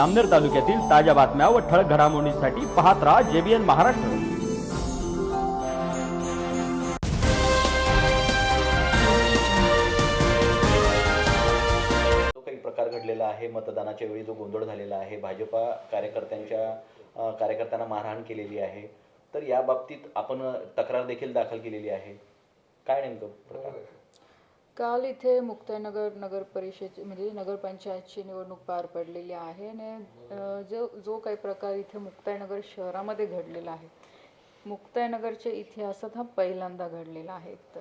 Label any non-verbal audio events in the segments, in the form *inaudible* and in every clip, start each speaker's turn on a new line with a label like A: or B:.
A: आमनेर तालुक्यातील ताज्या बातम्या व ठळक घडामोडींसाठी पाहत राहा जेबीएन महाराष्ट्र.
B: जो काही प्रकार घडलेला आहे मतदानाच्या वेळी जो गोंधळ झालेला आहे भाजपा कार्यकर्त्यांच्या कार्यकर्त्यांना मारहाण केलेली आहे तर या बाबतीत आपण तक्रार देखील दाखल केलेली आहे. काय नेमकं प्रकार?
C: काल इथे मुक्ताईनगर नगर परिषद म्हणजे नगरपंचायतची निवडणूक पार पडलेली आहे आणि जो जो काही प्रकार इथे मुक्ताईनगर शहरामध्ये घडलेला आहे मुक्ताईनगरच्या इतिहासात हा पहिल्यांदा घडलेला आहे एकतर.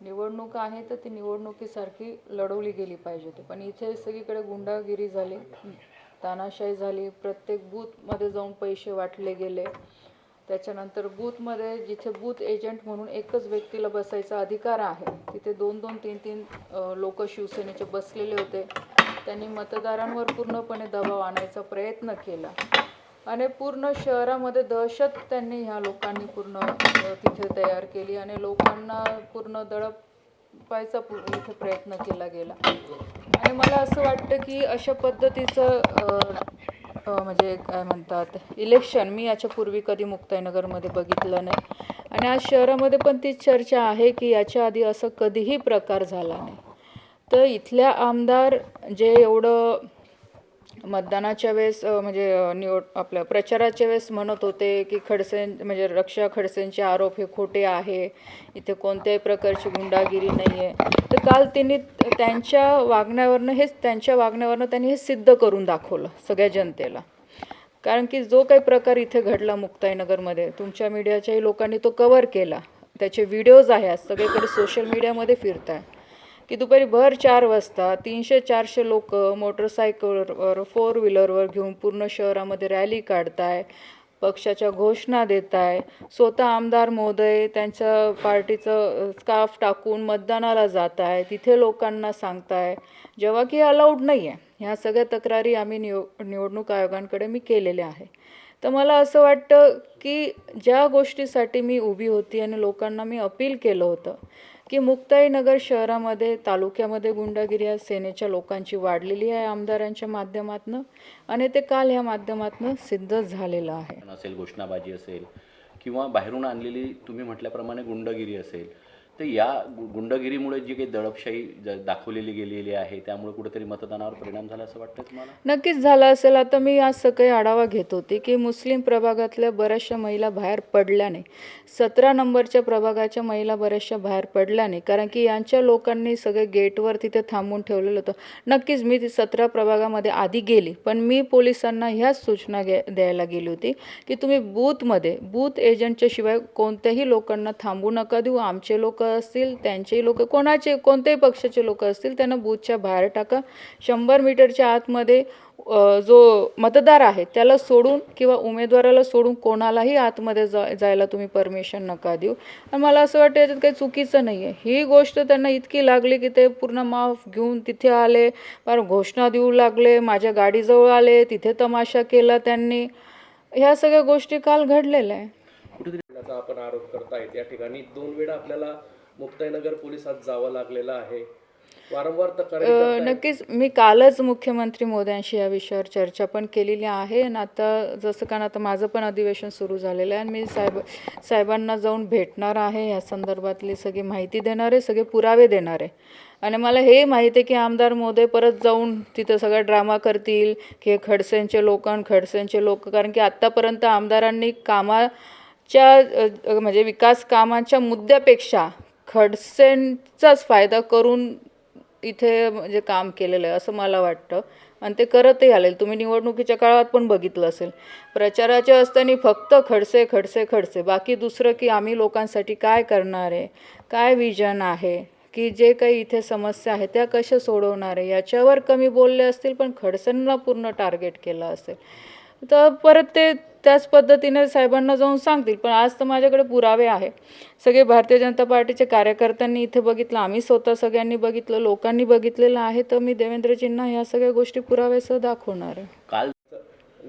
C: निवडणूक आहे तर ती निवडणुकीसारखी लढवली गेली पाहिजे होती. पण इथे सगळीकडे गुंडागिरी झाली तानाशाही झाली प्रत्येक बूथमध्ये जाऊन पैसे वाटले गेले. त्याच्यानंतर बूथमध्ये जिथे बूथ एजंट म्हणून एकच व्यक्तीला बसायचा अधिकार आहे तिथे दोन दोन तीन तीन लोक शिवसेनेचे बसलेले होते. त्यांनी मतदारांवर पूर्णपणे दबाव आणायचा प्रयत्न केला. आणि पूर्ण शहरामध्ये दहशत त्यांनी ह्या लोकांनी पूर्ण तिथे तयार केली आणि लोकांना पूर्ण दडपायचा इथे प्रयत्न केला गेला. आणि मला असं वाटतं की अशा पद्धतीचं म्हणजे काय म्हणतात इलेक्शन मी याच्यापूर्वी कधी मुक्ताईनगरमध्ये बघितलं नाही. आणि आज शहरामध्ये पण ती चर्चा आहे की याच्या आधी असं कधीही प्रकार झाला नाही. तर इथल्या आमदार जे एवढं मतदानाच्या वेळेस म्हणजे निवड आपल्या प्रचाराच्या वेळेस म्हणत होते की खडसे म्हणजे रक्षा खडसेंचे आरोप हे खोटे आहे इथे कोणत्याही प्रकारची गुंडागिरी नाही आहे तर काल त्यांनी त्यांच्या वागण्यावरनं हेच त्यांच्या वागण्यावरनं त्यांनी हे सिद्ध करून दाखवलं सगळ्या जनतेला. कारण की जो काही प्रकार इथे घडला मुक्ताईनगरमध्ये तुमच्या मीडियाच्याही लोकांनी तो कवर केला. त्याचे व्हिडिओज आहेत सगळीकडे सोशल मीडियामध्ये फिरत आहे की दुपारी भर चार वाजता तीनशे चारशे लोक मोटरसायकलवर फोर व्हीलरवर घेऊन पूर्ण शहरामध्ये रॅली काढताय पक्षाच्या घोषणा देत आहे स्वतः आमदार महोदय त्यांच्या पार्टीचं स्काफ टाकून मतदानाला जात आहे तिथे लोकांना सांगताय जेव्हा की अलाउड नाही आहे ह्या सगळ्या तक्रारी आम्ही निव निवडणूक आयोगांकडे मी केलेल्या आहे. तर मला असं वाटतं की ज्या गोष्टीसाठी मी उभी होती आणि लोकांना मी अपील केलं होतं की मुक्ताईनगर शहरामध्ये तालुक्यामध्ये गुंडागिरी आज सेनेच्या लोकांची वाढलेली आहे आमदारांच्या माध्यमातनं आणि ते काल ह्या माध्यमातनं सिद्ध झालेलं आहे.
B: असेल घोषणाबाजी असेल किंवा बाहेरून आणलेली तुम्ही म्हटल्याप्रमाणे गुंडगिरी असेल तर या गुंडगिरीमुळे जी काही दडपशाही ज- दाखवलेली गेलेली आहे त्यामुळे कुठेतरी मतदानावर परिणाम झाला असं वाटतं तुम्हाला?
C: नक्कीच झालं असेल. आता मी आज सकाळी आढावा घेत होते की मुस्लिम प्रभागातल्या बऱ्याचशा महिला बाहेर पडल्या नाही सतरा नंबरच्या प्रभागाच्या महिला बऱ्याचशा बाहेर पडल्या नाही कारण की यांच्या लोकांनी सगळे गेटवर तिथे थांबून ठेवलेलं होतं. नक्कीच मी ती सतरा प्रभागामध्ये आधी गेली पण मी पोलिसांना ह्याच सूचना घे द्यायला गेली होती की तुम्ही बूथमध्ये बूथ एजंटच्या शिवाय कोणत्याही लोकांना थांबू नका देऊ. आमचे लोक असतील त्यांचेही लोक कोणाचे कोणत्याही पक्षाचे लोक असतील त्यांना बूथच्या बाहेर टाका. शंभर मीटरच्या आतमध्ये जो मतदार आहे त्याला सोडून किंवा उमेदवाराला सोडून कोणालाही आतमध्ये जा जायला तुम्ही परमिशन नका देऊ. आणि मला असं वाटतं याच्यात काही चुकीचं नाही आहे ही गोष्ट त्यांना इतकी लागली की ते पूर्ण माफ घेऊन तिथे आले. फार घोषणा देऊ लागले. माझ्या गाडीजवळ आले. तिथे तमाशा केला त्यांनी. ह्या सगळ्या गोष्टी काल घडलेल्या आहे
D: आपण आरोप करतायत. या ठिकाणी दोन वेळा आपल्याला मुक्ताईनगर पोलिसात जावं लागलेलं आहे. वारंवार तक्रारी
C: अ,
D: करतायत.
C: नक्कीच. मी कालच मुख्यमंत्री मोदयांशी या विषयावर चर्चा पण केलेली आहे. आणि आता जसं कारण आता माझं पण अधिवेशन सुरू झालेलं आहे आणि मी साहेब साहेबांना जाऊन भेटणार आहे. या संदर्भातली सगळी माहिती देणार आहे सगळे पुरावे देणार आहे. आणि मला हे माहिती आहे की आमदार मोदय परत जाऊन तिथं सगळा ड्रामा करतील की हे खडसेंचे लोक आणि खडसेंचे लोक. कारण की आत्तापर्यंत आमदारांनी कामाच्या अ, अ, म्हणजे विकास कामाच्या मुद्द्यापेक्षा खडसेंचाच फायदा करून इथे म्हणजे काम केलेलं आहे असं मला वाटतं. आणि ते करतही आले तुम्ही निवडणुकीच्या काळात पण बघितलं असेल. प्रचाराचे असताना फक्त खडसे खडसे खडसे. बाकी दुसरं की आम्ही लोकांसाठी काय करणार आहे? काय विजन आहे? की जे काही इथे समस्या आहे त्या कशा सोडवणार आहे? याच्यावर कमी बोलले असतील पण खडसेंना पूर्ण टार्गेट केलं असेल. तर परत ते त्याच पद्धतीने साहेबांना जाऊन सांगतील. पण आज तर माझ्याकडे पुरावे आहे सगळे भारतीय जनता पार्टीचे कार्यकर्त्यांनी इथे बघितलं आम्ही स्वतः सगळ्यांनी बघितलं लोकांनी बघितलेलं आहे तर मी देवेंद्रजींना ह्या सगळ्या गोष्टी पुराव्यासह दाखवणार आहे.
B: काल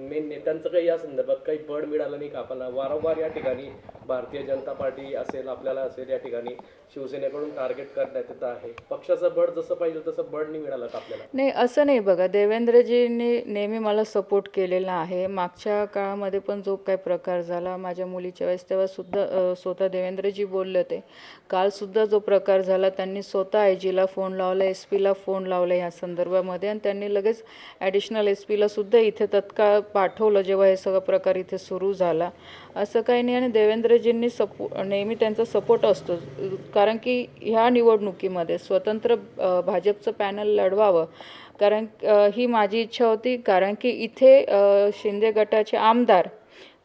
D: मेन नेत्यांचं काही या संदर्भात काही बळ मिळालं नाही का? आपल्याला वारंवार या ठिकाणी भारतीय जनता पार्टी असेल आपल्याला असेल या ठिकाणी शिवसेनेकडून टार्गेट करण्यात येत आहे. पक्षाचं बळ जसं पाहिजे तसं बळ नाही मिळालं का आपल्याला?
C: नाही असं नाही बघा. देवेंद्रजींनी नेहमी मला सपोर्ट केलेला आहे. मागच्या काळामध्ये पण जो काही प्रकार झाला माझ्या मुलीच्या वेळेस तेव्हा सुद्धा स्वतः देवेंद्रजी बोलले होते. कालसुद्धा जो प्रकार झाला त्यांनी स्वतः आय जीला फोन लावला एस पीला फोन लावला या संदर्भामध्ये. आणि त्यांनी लगेच ॲडिशनल एस पीला सुद्धा इथे तत्काळ पाठवलं जेव्हा हे सगळं प्रकार इथे सुरू झाला. असं काही नाही आणि देवेंद्रजींनी सपो नेहमी त्यांचा सपोर्ट असतो. कारण की ह्या निवडणुकीमध्ये स्वतंत्र भाजपचं पॅनल लढवावं. कारण ही माझी इच्छा होती. कारण की इथे शिंदे गटाचे आमदार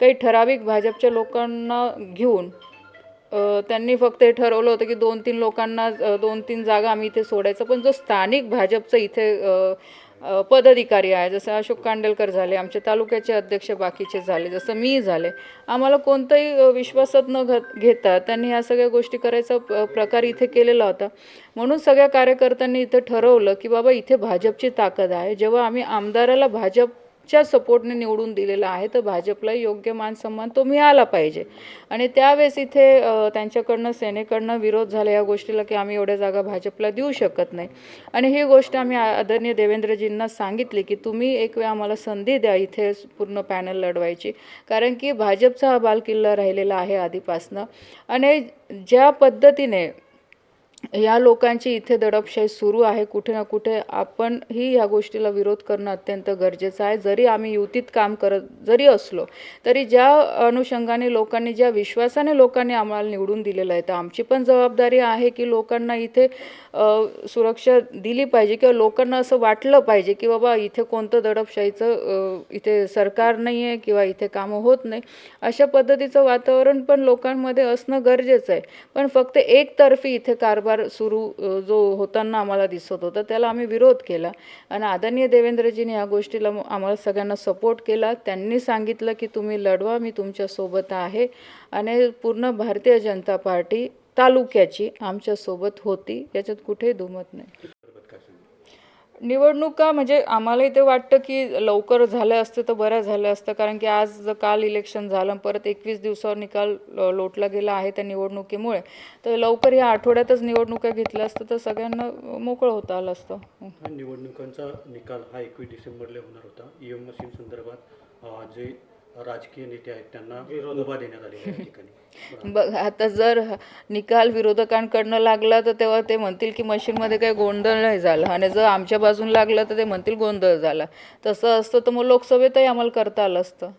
C: काही ठराविक भाजपच्या लोकांना घेऊन त्यांनी फक्त हे ठरवलं होतं की दोन तीन लोकांना दोन तीन जागा आम्ही इथे सोडायचं. पण जो स्थानिक भाजपचं इथे पदाधिकारी आहे. जसं अशोक कांडेलकर झाले आमचे तालुक्याचे अध्यक्ष बाकीचे झाले जसं मी झाले. आम्हाला कोणताही विश्वासात न घ घेता त्यांनी ह्या सगळ्या गोष्टी करायचा प- प्रकार इथे केलेला होता. म्हणून सगळ्या कार्यकर्त्यांनी इथं ठरवलं की बाबा इथे भाजपची ताकद आहे. जेव्हा आम्ही आमदाराला भाजप च्या सपोर्टने निवडून दिलेला आहे तर भाजपला योग्य मान सन्मान तो मिळाला पाहिजे. आणि त्यावेळेस इथे त्यांच्याकडनं सेनेकडनं विरोध झाला या गोष्टीला की आम्ही एवढ्या जागा भाजपला देऊ शकत नाही. आणि ही गोष्ट आम्ही आदरणीय देवेंद्रजींना सांगितली की तुम्ही एक वेळ आम्हाला संधी द्या इथे पूर्ण पॅनल लढवायची. कारण की भाजपचा हा बालकिल्ला राहिलेला आहे आधीपासनं. आणि ज्या पद्धतीने या लोकांची इथे दडपशाही सुरू आहे. कुठे ना कुठे आपण ही ह्या गोष्टीला विरोध करणं अत्यंत गरजेचं आहे. जरी आम्ही युतीत काम करत जरी असलो तरी ज्या अनुषंगाने लोकांनी ज्या विश्वासाने लोकांनी आम्हाला निवडून दिलेलं आहे तर आमची पण जबाबदारी आहे की लोकांना इथे सुरक्षा दिली पाहिजे किंवा लोकांना असं वाटलं पाहिजे की बाबा इथे कोणतं दडपशाहीचं इथे सरकार नाही आहे किंवा इथे कामं होत नाही. अशा पद्धतीचं वातावरण पण लोकांमध्ये असणं गरजेचं आहे. पण फक्त एकतर्फी इथे कारभार सुरू जो होताना आम्हाला दिसत होता त्याला आम्ही विरोध केला. आणि आदरणीय देवेंद्रजींनी या गोष्टीला आम्हाला सगळ्यांना सपोर्ट केला. त्यांनी सांगितलं की तुम्ही लढवा मी तुमच्यासोबत आहे. आणि पूर्ण भारतीय जनता पार्टी तालुक्याची आमच्यासोबत होती. याच्यात कुठेही दुमत नाही. निवडणुका म्हणजे आम्हाला इथे वाटतं की लवकर झालं असतं तर बरं झालं असतं. कारण की आज जर काल इलेक्शन झालं परत एकवीस दिवसावर निकाल लोटला गेला आहे त्या निवडणुकीमुळे तर लवकर या आठवड्यातच निवडणुका घेतल्या असतं तर सगळ्यांना मोकळं होता आलं असतं.
E: निवडणुकांचा निकाल हा एकवीस डिसेंबरला होणार होता. ई एम मशीन संदर्भात जे राजकीय नेते आहेत त्यांना उभा देण्यात आली या ठिकाणी. *laughs*
C: बघ आता जर निकाल विरोधकांकडनं लागला तर तेव्हा ते म्हणतील की मशीनमध्ये काही गोंधळ नाही झाला. आणि जर आमच्या बाजून लागला तर ते म्हणतील गोंधळ झाला. तसं असतं तर मग लोकसभेतही आम्हाला करता आलं असतं.